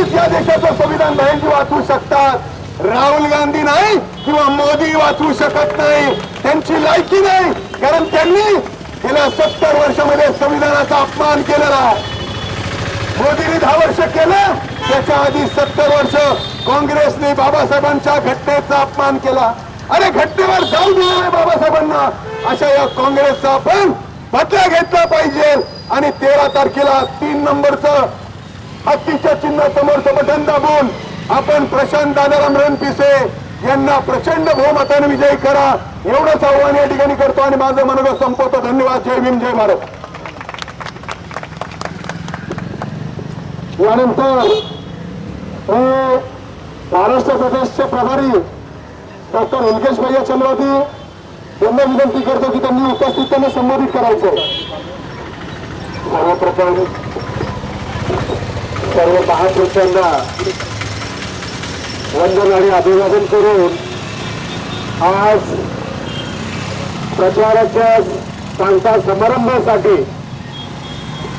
मायावतीच या देशाचं संविधान बहिणी वाचवू शकतात. राहुल गांधी नाही किंवा मोदी वाचवू शकत नाही. त्यांची लायकी नाही. कारण त्यांनी गेल्या सत्तर वर्षामध्ये संविधानाचा अपमान केलेला आहे. मोदींनी दहा वर्ष केलं. त्याच्या आधी सत्तर वर्ष काँग्रेसने बाबासाहेबांच्या घटनेचा अपमान केला. अरे घटनेवर जाऊ दिलं नाही बाबासाहेबांना. अशा या काँग्रेसचा आपण बदला घेतला पाहिजे. आणि तेरा तारखेला तीन नंबरचं हत्तीच्या चिन्हासमोर समर्थन दाबून आपण प्रशांत दादाराम रणपिसे यांना प्रचंड बहुमताने विजयी करा. एवढंच आव्हान या ठिकाणी करतो आणि माझं मनोगत संपवतो. धन्यवाद. जय भीम जय भारत. यानंतर महाराष्ट्र प्रदेशचे प्रभारी डॉक्टर हुलकेश भैया चंद्रवती यांना विनंती करतो की त्यांनी उपस्थित संबोधित करायचं सर्वप्रथम सर्व महापुरुषांना वंदन आणि अभिवादन करून आज प्रचाराच्या सांगता समारंभासाठी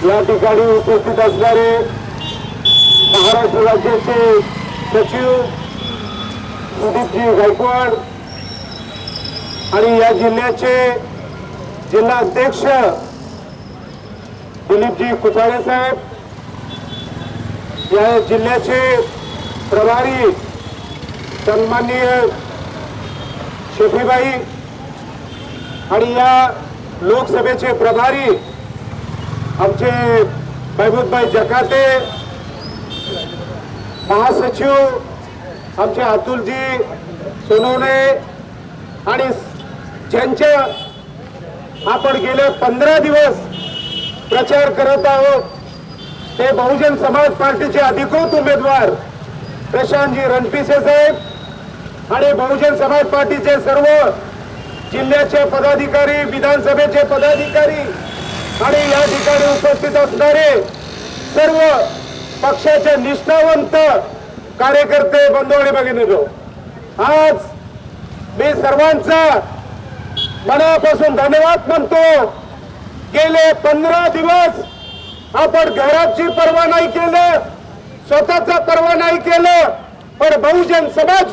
या ठिकाणी उपस्थित असणारे महाराष्ट्र राज्याचे सचिव सुदीपजी गायकवाड आणि या जिल्ह्याचे जिल्हा अध्यक्ष दिलीपजी कुचाळे साहेब या जिल्ह्याचे प्रभारी सन्माननीय शेफीबाई आणि या लोकसभेचे प्रभारी आमचे महबूदभाई जकाते महासचिव आमचे अतुलजी सोनवणे आणि ज्यांच्या आपण गेले पंधरा दिवस प्रचार करत आहोत ते बहुजन समाज पार्टीचे अधिकृत उमेदवार प्रशांतजी रणपिसे साहेब आणि बहुजन समाज पार्टीचे सर्व जिल्ह्याचे पदाधिकारी विधानसभेचे पदाधिकारी आणि या ठिकाणी उपस्थित असणारे सर्व पक्षाचे निष्ठावंत कार्यकर्ते बंधू आणि भगिनीनो आज मी सर्वांचा मनापासून धन्यवाद म्हणतो. गेले पंधरा दिवस आपण घराची पर्वा नाही केलं स्वतःचा पर्वा नाही केलं पण बहुजन समाज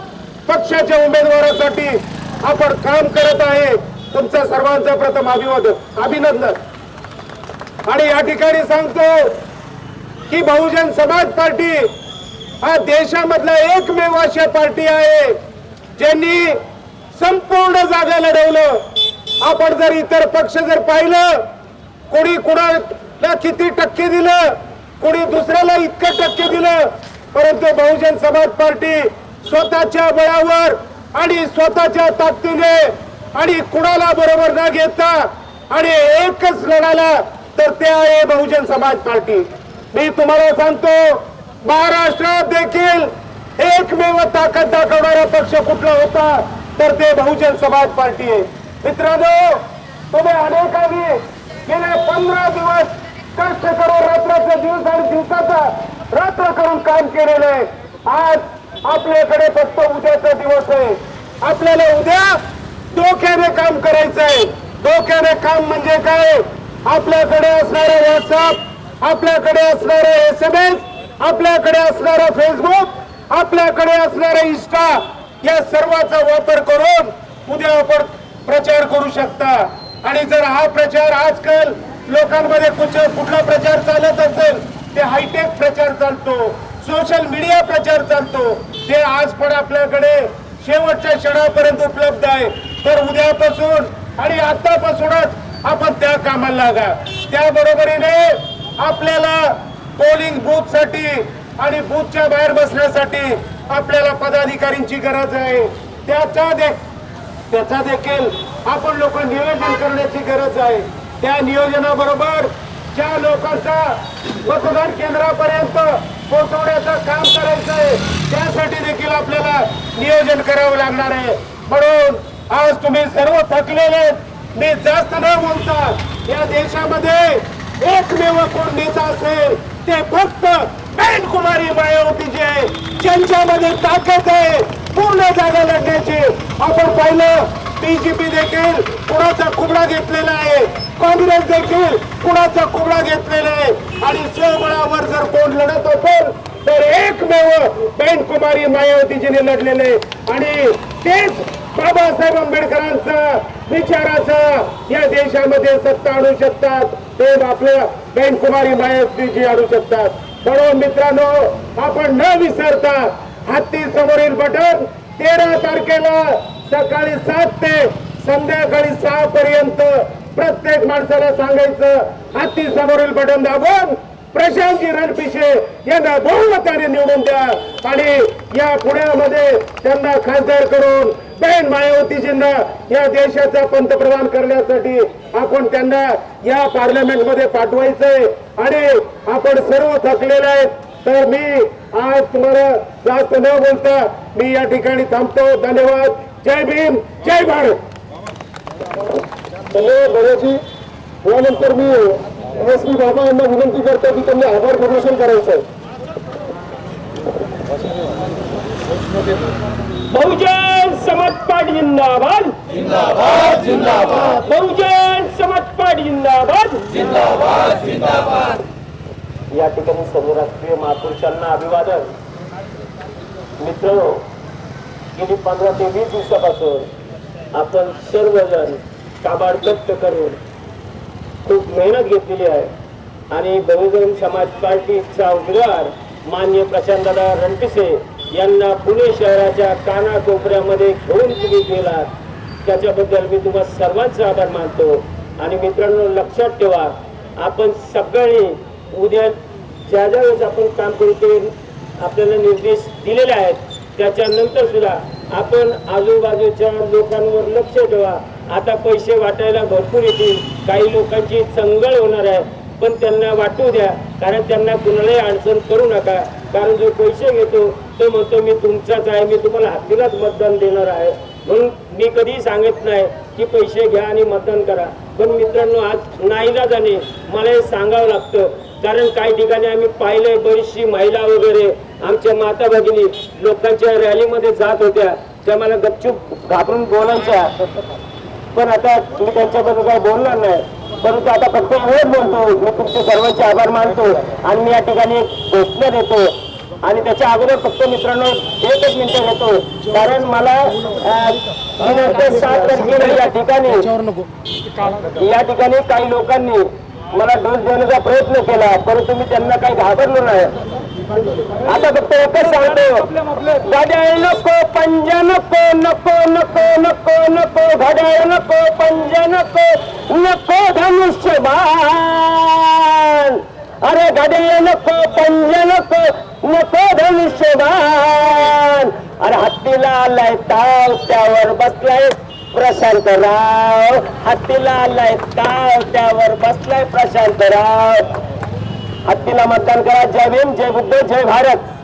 पक्षाच्या उमेदवारासाठी आपण काम करत आहे. तुमचं सर्वांचं प्रथम अभिवादन अभिनंदन. आणि या ठिकाणी सांगतो की बहुजन समाज पार्टी हा देशामधला एकमेव अशा पार्टी आहे ज्यांनी संपूर्ण जागा लढवलं. आपण जर इतर पक्ष जर पाहिलं कोणी कुणाला किती टक्के दिलं कोणी दुसऱ्याला इतकं टक्के दिलं परंतु बहुजन समाज पार्टी स्वतःच्या बळावर आणि स्वतःच्या ताकदीने आणि कुणाला बरोबर न घेता आणि एकच लढाला तर ते आहे बहुजन समाज पार्टी. मी तुम्हाला सांगतो महाराष्ट्रात देखील एकमेव ताकद दाखवणारा पक्ष कुठला होता तर ते बहुजन समाज पार्टी आहे. मित्रांनो तुम्ही अनेकांनी गेले पंधरा दिवस कष्ट करून रात्राचा दिवस आणि दिवसाचा रात्र करून काम केलेलं. आहे आज आपल्याकडे फक्त उद्याचा दिवस आहे. आपल्याला उद्या डोक्याने काम करायचं आहे डोक्याने काम म्हणजे काय? आपल्याकडे असणारे व्हॉट्सअप आपल्याकडे असणारे एस एम एस आपल्याकडे असणारा फेसबुक आपल्याकडे असणारा इन्स्टा या सर्वाचा वापर करून उद्या आपण प्रचार करू शकता. आणि जर हा प्रचार आजकाल लोकांमध्ये कुठला प्रचार चालत असेल ते हायटेक प्रचार चालतो सोशल मीडिया प्रचार चालतो. ते आज पण आपल्याकडे शेवटच्या क्षणापर्यंत उपलब्ध आहे. तर उद्यापासून आणि आतापासूनच आपण त्या कामाला लागा. त्या बरोबरीने आपल्याला पोलिंग बूथसाठी आणि बूथच्या बाहेर बसण्यासाठी आपल्याला पदाधिकारींची गरज आहे. त्याचा त्याचा देखील आपण लोक नियोजन करण्याची गरज आहे. त्या नियोजनाबरोबर ज्या लोकांचा मतदान केंद्रापर्यंत पोहोचवण्याचं काम करायचं आहे त्यासाठी देखील आपल्याला नियोजन करावं लागणार आहे. म्हणून आज तुम्ही सर्व थकलेले मी जास्त न बोलता या देशामध्ये एकमेव कोण नेता असेल ते फक्त बहन कुमारी मायावती आहे ज्यांच्यामध्ये ताकद आहे पूर्ण जागा लढण्याची. आपण पाहिलं बीजेपी देखील कुणाचा कुबडा घेतलेला आहे? काँग्रेस देखील कुणाचा कुबडा घेतलेला आहे? आणि स्वबळावर जर कोण लढत असेल तर कुमारी मायावतीजीने लढलेले आणि तेच बाबासाहेब आंबेडकरांचं विचाराचं या देशामध्ये सत्ता आणू शकतात. ते आपल्या बहीण कुमारी मायावतीजी आणू शकतात. म्हणून मित्रांनो आपण न विसरता हत्ती समोरील बटन तेरा तारखेला सकाळी सात ते संध्याकाळी सहा पर्यंत प्रत्येक माणसाला सांगायचं हत्ती समोरील बटन दाबून प्रशांतजी रणपिशे यांना बहुमताने निवडून द्या. आणि या पुण्यामध्ये त्यांना खासदार करून बहीण मायावतीजींना या देशाचा पंतप्रधान करण्यासाठी आपण त्यांना या पार्लमेंटमध्ये पाठवायचंय. आणि आपण सर्व थकलेले आहेत. तर मी आज तुम्हाला जास्त न बोलता मी या ठिकाणी थांबतो. धन्यवाद. जय भीम. जय भारत. भैयाजी यानंतर मी एस पी बाबा यांना विनंती करतो की त्यांनी आभार प्रदर्शन करायचं आहे. बहुजन समाज पार्टी जिंदाबाद. जिंदाबाद जिंदाबाद. बहुजन समाज पार्टी जिंदाबाद. या ठिकाणी सर्व राष्ट्रीय महापुरुषांना अभिवादन. मित्र गेली पंधरा ते वीस दिवसापासून आपण सर्वजण काबाड करून खूप मेहनत घेतलेली आहे. आणि बहुजन समाज पार्टीचा उमेदवार मान्य प्रशांतदादा रणपिसे यांना पुणे शहराच्या कानाकोपऱ्यामध्ये घेऊन तुम्ही गेलात. त्याच्याबद्दल मी तुम्हा सर्वांचा आभार मानतो. आणि मित्रांनो लक्षात ठेवा आपण सगळ्यांनी उद्या ज्या ज्या वेळेस आपण काम करू आपल्याला निर्देश दिलेले आहेत त्याच्यानंतर सुद्धा आपण आजूबाजूच्या लोकांवर लक्ष ठेवा. आता पैसे वाटायला भरपूर येतील काही लोकांची चंगळ होणार आहे पण त्यांना वाटू द्या कारण त्यांना कुणालाही अडचण करू नका. कारण जो पैसे घेतो तो म्हणतो मी तुमचाच आहे मी तुम्हाला हत्तीलाच मतदान देणार आहे. म्हणून मी कधीही सांगत नाही की पैसे घ्या आणि मतदान करा. पण मित्रांनो आज नाहीला जाणे मला हे सांगावं लागतं. कारण काही ठिकाणी आम्ही पाहिलंय बरीचशी महिला वगैरे आमच्या माता भगिनी लोकांच्या रॅलीमध्ये जात होत्या. त्या मला गपचूप घाबरून बोलायच्या. पण आता मी त्यांच्याबद्दल काही बोलणार नाही. परंतु आता फक्त एवढंच बोलतो. मी तुमचे सर्वांचे आभार मानतो. आणि मी या ठिकाणी एक घोषणा देतो. आणि त्याच्या अगोदर फक्त मित्रांनो एकच मिनिटं घेतो कारण मला सात तारखेला या ठिकाणी या ठिकाणी काही लोकांनी मला डोस देण्याचा प्रयत्न केला परंतु मी त्यांना काही घाबरलो नाही. आता फक्त एकच सांगतो. घड्याळ नको पंजा नको नको नको नको नको घड्याळ नको पंजा नको नको धनुष्यबाण. अरे घड्याळ नको पंजा नको नको धनुष्यबाण. अरे हत्तीला आलाय ताव त्यावर बसलाय प्रशांत राव हत्तीला आलाय ताव त्यावर बसलाय प्रशांत राव हत्तीला मतदान करा. जय भीम जय बुद्ध जय भारत.